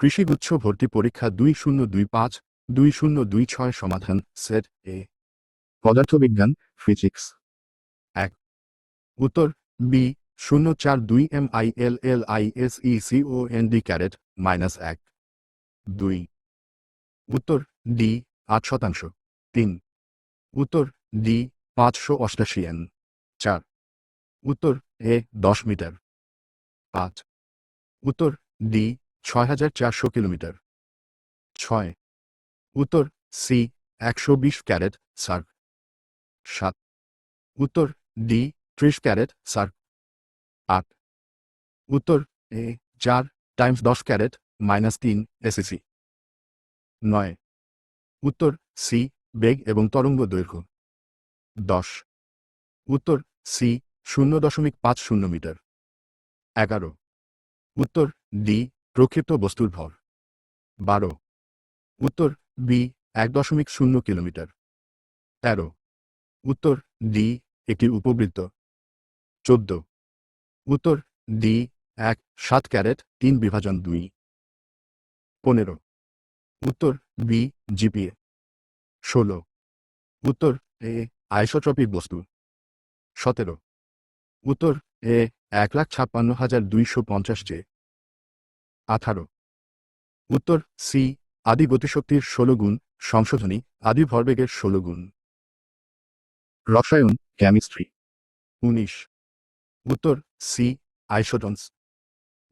কৃষিগুচ্ছ ভর্তি পরীক্ষা দুই শূন্য দুই পাঁচ, দুই শূন্য দুই ছয় সমাধান, সেট এ। পদার্থবিজ্ঞান, ফিজিক্স। এক। উত্তর, বি, শূন্য চার দুই M I L L I S E C O N D caret, minus এক। দুই। উত্তর, ডি, আট শতাংশ। তিন। উত্তর, ডি, পাঁচশো অষ্টাশি এন। চার। উত্তর, এ, দশ মিটার। পাঁচ। উত্তর, ডি ছয় হাজার চারশো কিলোমিটার। ছয়। উত্তর, সি, একশো বিশ ক্যারেট, সার্ক। সাত। উত্তর, ডি, ত্রিশ ক্যারেট, সার্ক। আট। উত্তর, এ, চার টাইমস দশ ক্যারেট, মাইনাস তিন এসএসি নয়। উত্তর, সি, বেগ এবং তরঙ্গ দৈর্ঘ্য। দশ। উত্তর, সি, শূন্য দশমিক পাঁচ শূন্য মিটার। এগারো। উত্তর, ডি প্রক্ষিপ্ত বস্তুর ভর। বারো। উত্তর বি এক দশমিক শূন্য কিলোমিটার। তেরো। উত্তর ডি একটি উপবৃত্ত। চোদ্দ। উত্তর ডি এক সাত ক্যারেট, তিন বিভাজন দুই। পনেরো। উত্তর বি জিপিএ ষোলো। উত্তর এ আইসোট্রপিক বস্তু। সতেরো। উত্তর এ এক লাখ ছাপ্পান্ন হাজার দুইশো পঞ্চাশ জে আঠারো। উত্তর, সি, আদি গতিশক্তির ষোলো গুণ, সংশোধনী, আদি ভরবেগের ষোলো গুণ। রসায়ন কেমিস্ট্রি উনিশ। উত্তর, সি আইসোটনস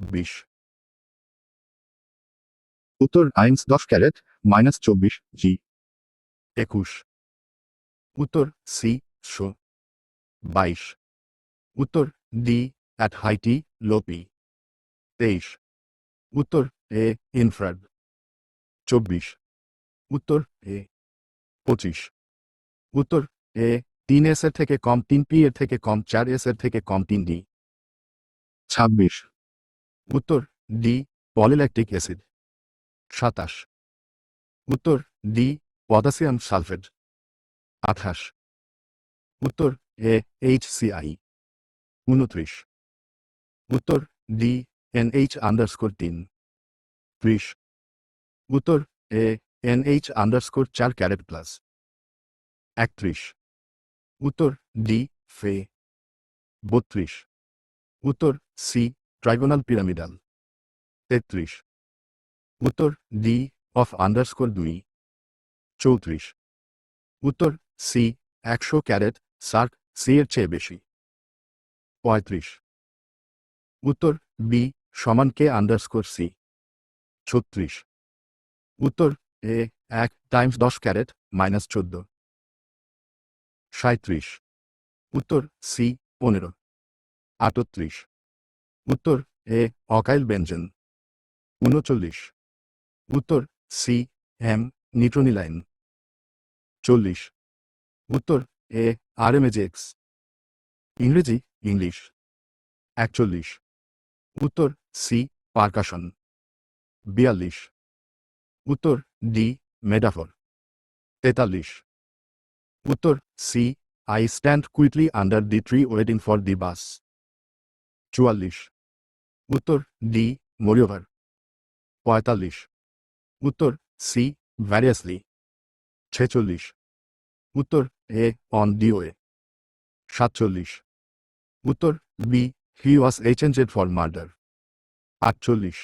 বিশ। উত্তর, আইন্স দশ ক্যারেট, মাইনাস চব্বিশ, জি। একুশ। উত্তর, সি, শো। বাইশ। উত্তর, ডি, অ্যাট হাইটি লোপি তেইশ। উত্তর এ ইনফ্রাড চব্বিশ। উত্তর এ, পঁচিশ। উত্তর এ, তিন এস এর থেকে কম তিন পি এর থেকে কম চার এস এর থেকে কম তিন ডি ছাব্বিশ। উত্তর ডি পলিল্যাকটিক অ্যাসিড সাতাশ। উত্তর ডি পটাশিয়াম সালফেট আঠাশ। উত্তর এ এইচ সিআই উনত্রিশ। উত্তর ডি এন এইচ আন্ডারস্কোর তিন। ত্রিশ উত্তর, এ এন এইচ আন্ডারস্কোর চার ক্যারেট প্লাস একত্রিশ। উত্তর ডি ফে বত্রিশ। উত্তর সি ট্রাইগোনাল পিরামিডাল তেত্রিশ। উত্তর ডি অফ আন্ডারস্কোর দুই। চৌত্রিশ। উত্তর সি একশো ক্যারেট সার্ক সি এর চেয়ে বেশি। পঁয়ত্রিশ। উত্তর বি সমান কে আন্ডারস্কোর সি ছত্রিশ। উত্তর, এ, এক টাইমস দশ ক্যারেট মাইনাস চোদ্দ। সাঁত্রিশ উত্তর সি পনেরো। আটত্রিশ। উত্তর, এ, অকাইল বেঞ্জন উনচল্লিশ। উত্তর সি এম নিউট্রোনিলাইন চল্লিশ। উত্তর, এ আর এম এক্স ইংরেজি, ইংলিশ। একচল্লিশ। উত্তর সি, পার্কাশন। বিয়াল্লিশ। উত্তর ডি মেডাফর তেতাল্লিশ। উত্তর C, I stand quickly under the tree waiting for the bus. চুয়াল্লিশ। উত্তর ডি, মোরিওভার। পঁয়তাল্লিশ। উত্তর সি ভ্যারিয়াসলি ছেচল্লিশ। উত্তর এ অন ডি ওয়ে সাতচল্লিশ। উত্তর B he was exchanged for murder আটচল্লিশ।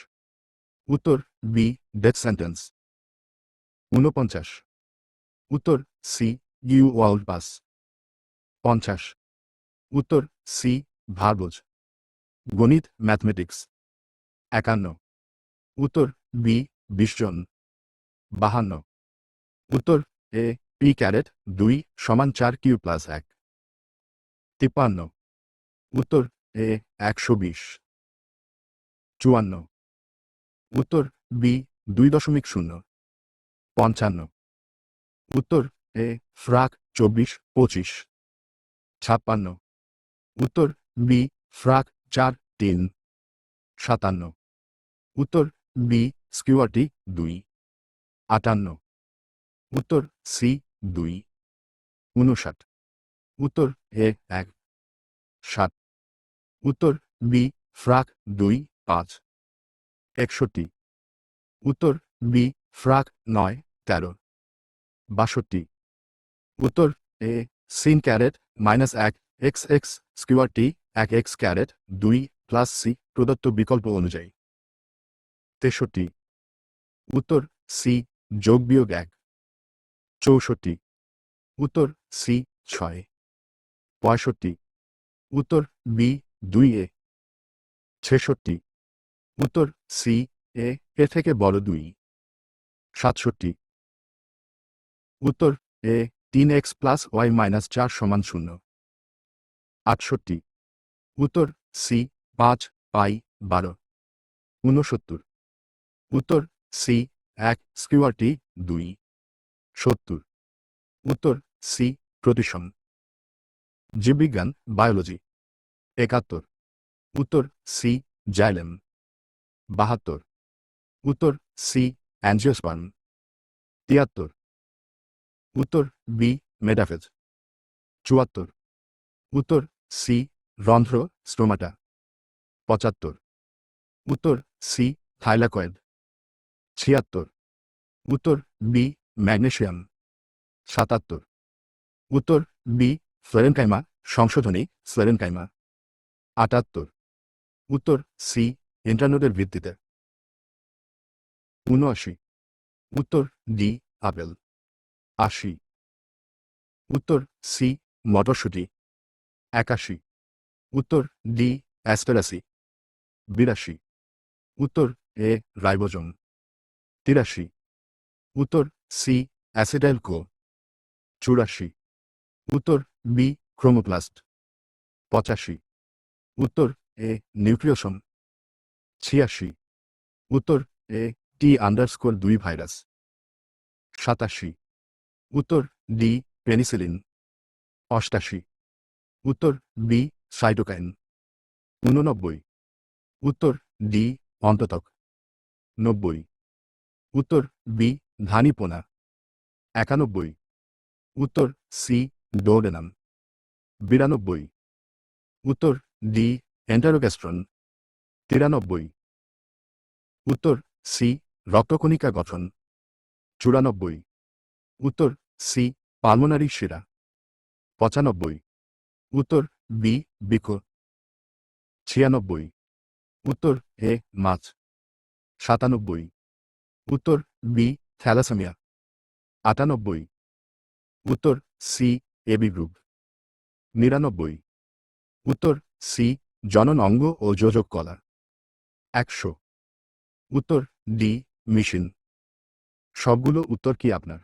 উত্তর বি ডেথ সেন্টেন্স ঊনপঞ্চাশ। উত্তর সি ইউ ওয়ার্ল্ড পাস পঞ্চাশ। উত্তর সি ভার্বোজ গণিত ম্যাথমেটিক্স একান্ন। উত্তর বি বিশ জন। বাহান্ন। উত্তর এ পি ক্যারেট দুই সমান চার কিউ প্লাস এক। তিপ্পান্ন। উত্তর এ একশো বিশ। চুয়ান্ন। উত্তর বি দুই দশমিক শূন্য। পঞ্চান্ন। উত্তর এ ফ্রাক চব্বিশ পঁচিশ। ছাপ্পান্ন। উত্তর বি ফ্রাক চার তিন। সাতান্ন। উত্তর বি স্কিওয়ারটি দুই। আটান্ন। উত্তর সি দুই। উনষাট। উত্তর এ এক। ষাট। উত্তর বি ফ্রাক দুই। পাঁচ। একষট্টি। উত্তর বি ফ্রাক নয়, তেরো। বাষট্টি। উত্তর এ সিন ক্যারেট মাইনাস এক এক্স এক্স স্কোয়ার টি এক এক্স ক্যারেট দুই প্লাস সি প্রদত্ত বিকল্প অনুযায়ী। তেষট্টি। উত্তর সি যোগ বিয়োগ এক। চৌষট্টি। উত্তর সি ছয়। পঁয়ষট্টি। উত্তর বি দুই এ। ছেষট্টি। উত্তর সি, এ এ থেকে বড় দুই। সাতষট্টি। উত্তর, এ, তিন এক্স প্লাস ওয়াই মাইনাস চার সমান শূন্য। আটষট্টি। উত্তর, সি, পাঁচ, পাই, বারো। ঊনসত্তর। উত্তর, সি, এক স্কিওয়ারটি দুই। সত্তর। উত্তর, সি, প্রতিসম। জীববিজ্ঞান, বায়োলজি। একাত্তর। উত্তর, সি, জাইলেম। বাহাত্তর। উত্তর সি, অ্যাঞ্জিওস্পার্ম। তিয়াত্তর। উত্তর বি মেডাফেজ চুয়াত্তর। উত্তর সি, রন্ধ্র স্টোমাটা। পঁচাত্তর। উত্তর সি, থাইলাকয়েড। ছিয়াত্তর। উত্তর বি, ম্যাগনেশিয়াম। সাতাত্তর। উত্তর বি, ফ্লোরেনকাইমা, সংশোধনী, ফ্লোরেনকাইমা। আটাত্তর। উত্তর সি ইন্টারনেটের ভিত্তিতে। উনআশি। উত্তর ডি, আপেল। আশি। উত্তর সি, মটরশুটি। একাশি। উত্তর ডি অ্যাস্টেরাসি বিরাশি। উত্তর এ, রাইবোজোম। তিরাশি। উত্তর সি অ্যাসিডাইল কো চুরাশি। উত্তর বি, ক্রোমোপ্লাস্ট। পঁচাশি। উত্তর এ, নিউক্লিওসম। ছিয়াশি। উত্তর, এ টি আন্ডারস্কোর দুই ভাইরাস। সাতাশি। উত্তর, ডি পেনিসিলিন। অষ্টাশি। উত্তর, বি সাইটোকাইন। ঊননব্বই উত্তর, ডি অন্ততক। নব্বই। উত্তর, বি ধানিপোনা। একানব্বই। উত্তর, সি ডোডেনাম। বিরানব্বই। উত্তর, ডি এন্টারোগ্যাস্ট্রন। তিরানব্বই। উত্তর সি রক্তকণিকা গঠন। চুরানব্বই। উত্তর সি পালমোনারি শিরা। পঁচানব্বই। উত্তর বি বিক ছিয়ানব্বই। উত্তর এ মাছ। সাতানব্বই। উত্তর বি থ্যালাসেমিয়া। আটানব্বই। উত্তর সি এবি গ্রুপ। নিরানব্বই। উত্তর সি জনন অঙ্গ ও যোজক কলা। একশো। উত্তর ডি মিশন। সবগুলো উত্তর কি আপনার?